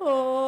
Oh.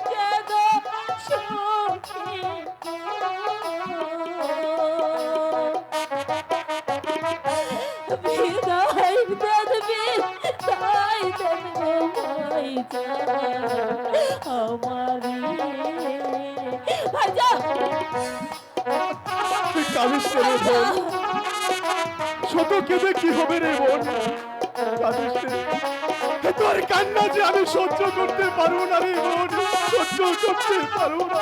তাই দেখবে তাই ছোট কেঁদে কি হবে রে বোন তোর কান্না যে আমি সহ্য করতে পারব না রে বোন সহ্য করতে পারব না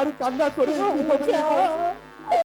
আর কান্না করে?